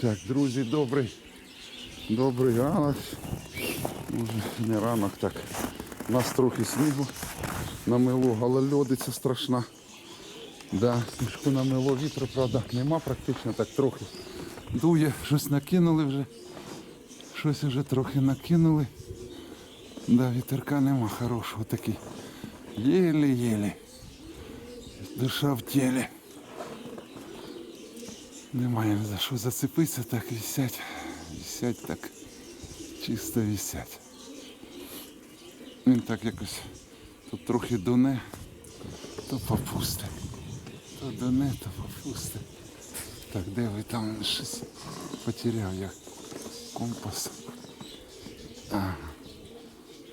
Так, друзі, добрий. Добрий ранок. Може, не ранок так. У нас трохи снігу намело, але страшна. Да, трішки намело вітру, правда, нема практично так трохи. Дує, щось накинули вже. Щось вже трохи накинули. Да, вітерка нема хорошого такий. Єлі-єлі. Душа в тілі. Немає за що зацепитися, так висять. Висять так. Чисто висять. Він так якось тут трохи дуне, то попусте. То дуне, то попусте. Так, де ви там щось потеряв я компас. Ага.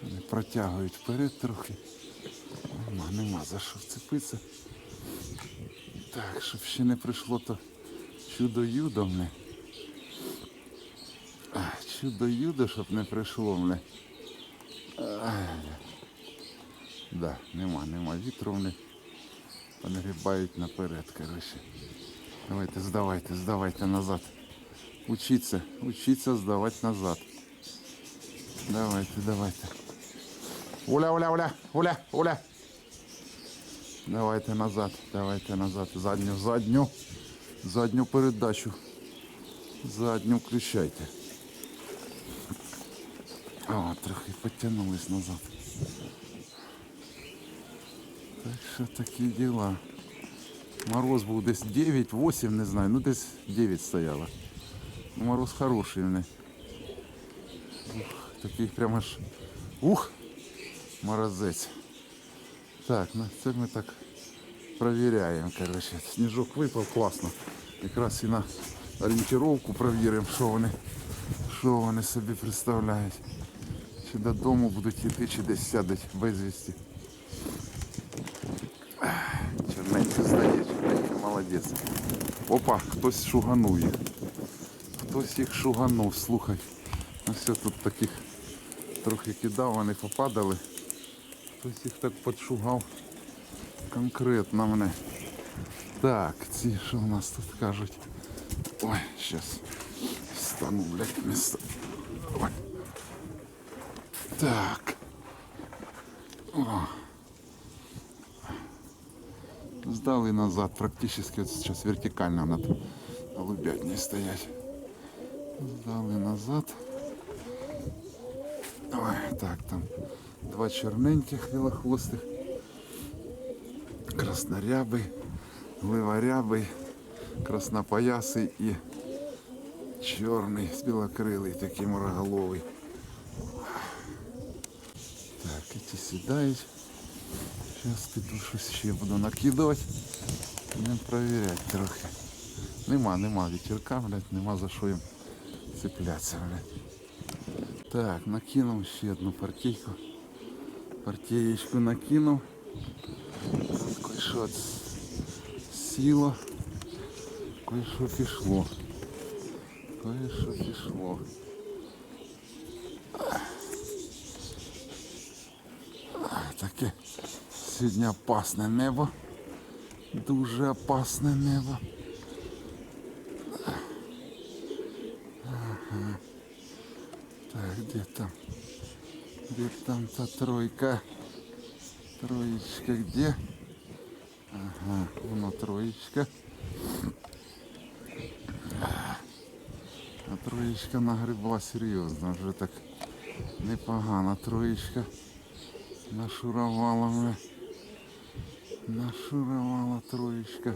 Вони протягують вперед трохи. Нема, нема за що вцепитися. Так, щоб ще не прийшло то чудо-юдо мене. Чудо-юдо, щоб не прийшло мене. Да, нема, нема вітру вони. Вони грібають наперед, коротше. Давайте, здавайте, здавайте назад. Учіться, учіться здавати назад. Давайте, давайте. Уля, уля, уля, уля, уля. Давайте назад, давайте назад. Задню, задню. Задню передачу. Задню включайте. О, трохи підтягнулись назад. Так що такі діла. Мороз був десь 9-8, не знаю, ну десь 9 стояло. Ну, Мороз хороший в них. Ух, такий прямо аж. Ух! Морозець. Так, ну це ми так провіряємо. Коротше. Сніжок випав класно. Якраз і на орієнтировку провіримо, що вони, що вони собі представляють. Чи додому будуть йти, чи десь сядуть безвісті. Черненько стає, черненько, молодець. Опа, хтось шуганув їх. Хтось їх шуганув, слухай. Ну все тут таких трохи кидав, вони попадали. Хтось їх так підшугав конкретно мене. Так, ці що у нас тут кажуть? Ой, зараз стану, блядь, місто. Ой. Так. О. Сдали назад, практически вот сейчас вертикально над голубятней стоять. Сдали назад. Ой, так, там два черненьких білохвостих, Краснорябий, ливарябий, краснопоясий і чорний, білокрилий, такий мороголовий. Так, эти сідають. Зараз піду щось ще буду накидувати. Будемо перевіряти трохи. Нема, нема вітерка, блядь, нема за що їм цеплятися, блядь. Так, накинув ще одну партійку. Партієчку накинув. Кое-що сіло. Кое-що пішло. Кое-що пішло. Таке сьогодні опасне небо. Дуже опасне небо. Ага. Так, де там? Де там та тройка? Троечка где? Ага, воно троечка. А троєчка нагребла серйозно, вже так непогано троєчка нашуровала мене. Нашуровала троєчка.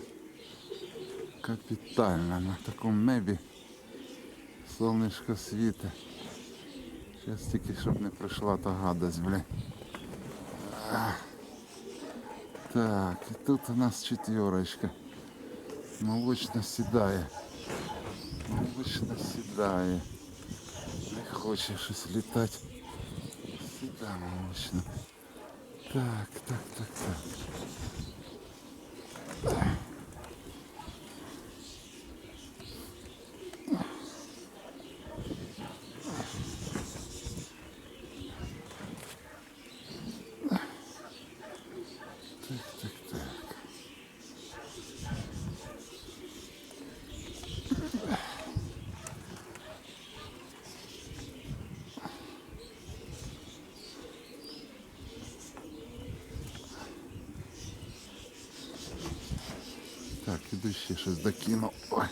Капітально на такому небі. Сонечко світе. Зараз тільки щоб не прийшла та гадость, бля. Так, і тут у нас четверочка. Молочно сідає. Молочно сідає. Не хоче щось літати. Сіда молочно. Так, так, так, так. Так, Ще щось докинув. Ой.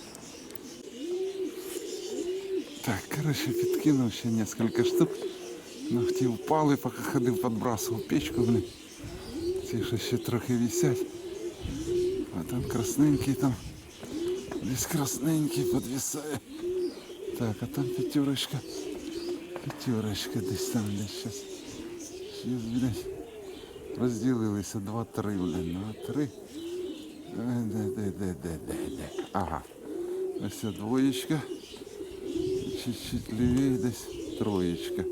Так, короче, підкинув ще несколько штук. Ногті впали, поки ходив, підбрасував печку, блин. Ці що ще трохи висять. А там красненький там. Десь красненький підвисає. Так, а там п'ятерочка. П'ятерочка десь там десь щас. Щас, блядь. Розділилися два-три, блін, два-три. Е, Де, де, де, де, де, де. Ага. Ось ця двоєчка. Чуть-чуть лівее десь троєчка.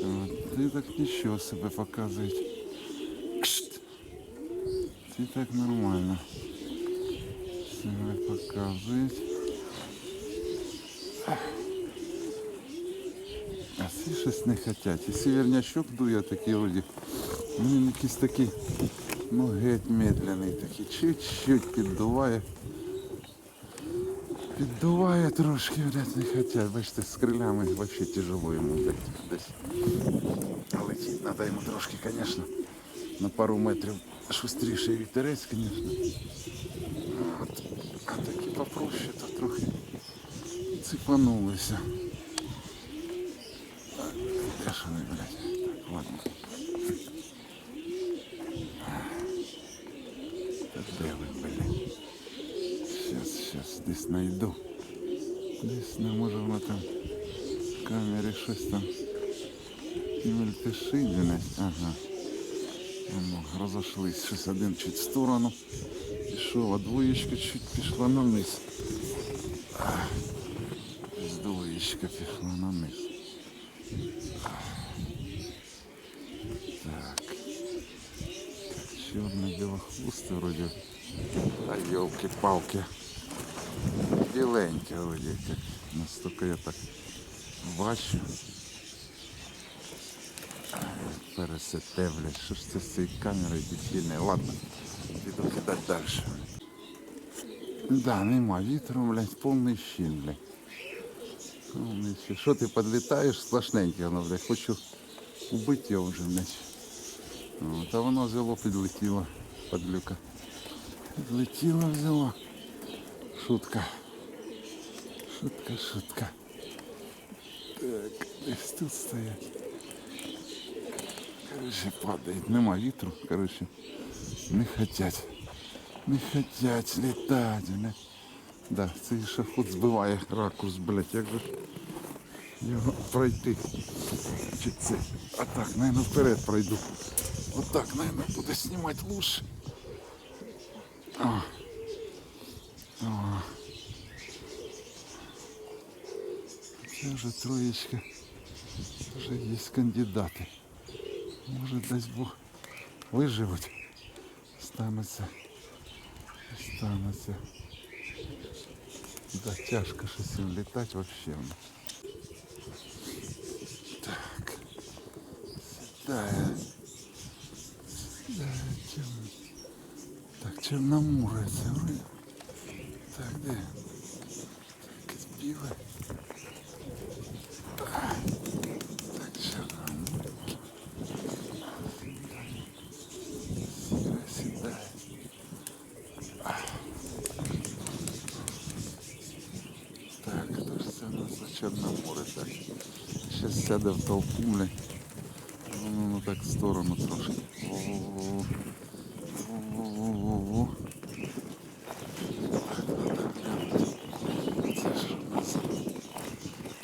От, ти так нічого себе показують. Кшт. Ти так нормально. Себе показують. А ці щось не хотять. І сівернячок дує такий вроді. Він якийсь такий, ну геть медленний такий. Чуть-чуть піддуває. Піддуває трошки, блядь, не хотять. Бачите, з крилями вообще тяжело йому блядь, десь. Летіть треба йому трошки, звісно, на пару метрів шустріший вітерець, звісно. От. А такі попроще, то трохи ципанулися. Так, Де ж вони, блядь? Так, ладно. сейчас, десь найду. Десь не може воно там в камері щось там мельтешить, блядь. Ага. Воно, розійшлись. Щось один чуть в сторону. Пішов, а двоєчка чуть пішла на вниз. Ах. Ось Двоєчка пішла на низ. Так. Чорне білохвосте вроде. А елки-палки. Біленьке вроде как. Настолько я так бачу. Пересете, блядь, що ж це з цією камерою дебільною. Ладно, піду кидати далі. Да, нема вітру, блядь, повний щін, блядь. Повний щін. Що ти підлітаєш, сплошненьке воно, блядь, хочу убити його вже, блядь. От, а воно взяло, підлетіло, падлюка. Підлетіло, взяло. Шутка. Шутка, шутка. Так, десь тут стоять. Короче, падает. Нема вітру, короче. Не хотять. Не хотять літати, не. Да, цей шахот збиває ракурс, блядь, як же його пройти. Чи це? А так, наверное, вперед пройду. Вот так, наверное, буде знімати лучше. О. О. вже троєчка. Вже є кандидати. Може дасть Бог виживуть. Станеться. Станеться. Да, тяжко щось їм літати вообще. в нас. Так. Сідає. Сідає чим. Так, Чорноморе це вроде. Так, де? Якесь біле. Сяде в толпу, блядь. Ну, ну, так в сторону трошки.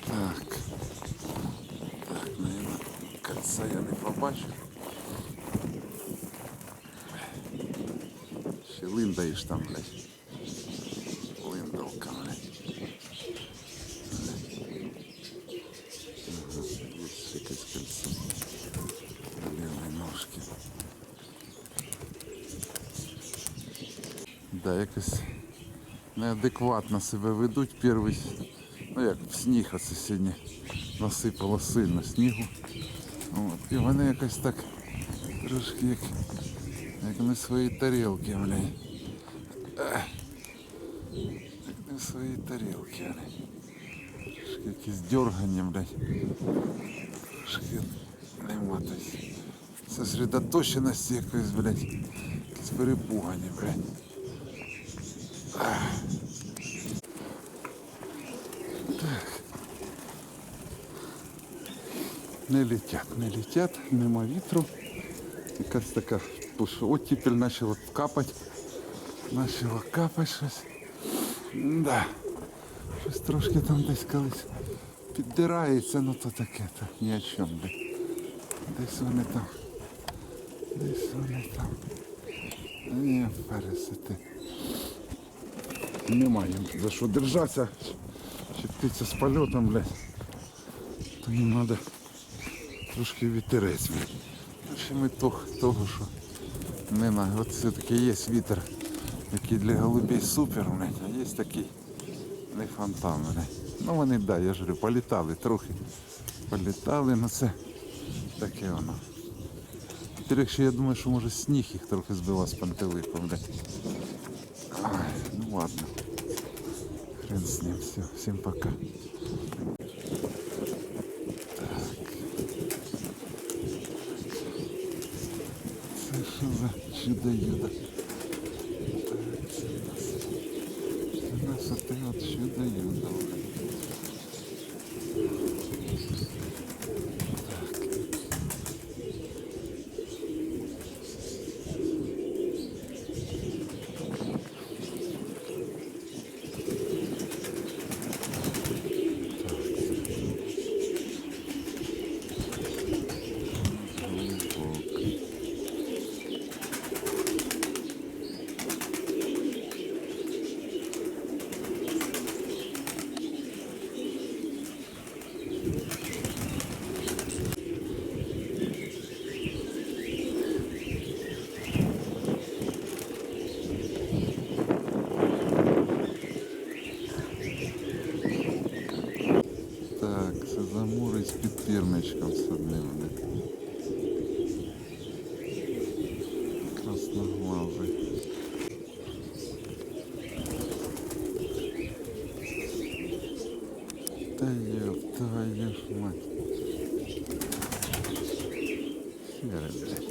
Так. Так, наверное, кольца я не побачу. Там, блядь. Да, якось неадекватно себе ведуть перший. Ну як сніг оце сьогодні насипало сильно снігу. От. І вони якось так трошки як, як не в своїй тарілки, блядь. Як не в своїй тарілки, блядь. Трошки якісь дергання, блядь. Трошки нема тобто сосредоточеності якоїсь, блядь. Якісь перепугані, блядь. не летять, не летять, нема вітру. Якась така пуш- оттепель почала капати. Почала капати щось. Да. Щось трошки там десь колись піддирається, ну то таке, то ні о чому. Де. Десь вони там. Десь вони там. Ні, пересити. Немає їм за що держатися. Ще птиця з польотом, блядь. То їм треба трошки вітерець. Ще ми того, що не на. От все-таки є вітер, який для голубей супер, блядь, а є такий не фонтан. Блядь. Ну вони, да, я ж говорю, політали трохи. Політали, ну це таке воно. Тепер, якщо я думаю, що може сніг їх трохи збила з пантелику, ну ладно. Хрен с ним. Все, всем пока. Це що за чудо-юдо? Так, це у нас. Це у нас оте от чудо-юдо. Голубок. Так, це замури з підпірничком з одним. блядь. Красноглазий. Та твою мать. Серый, блядь.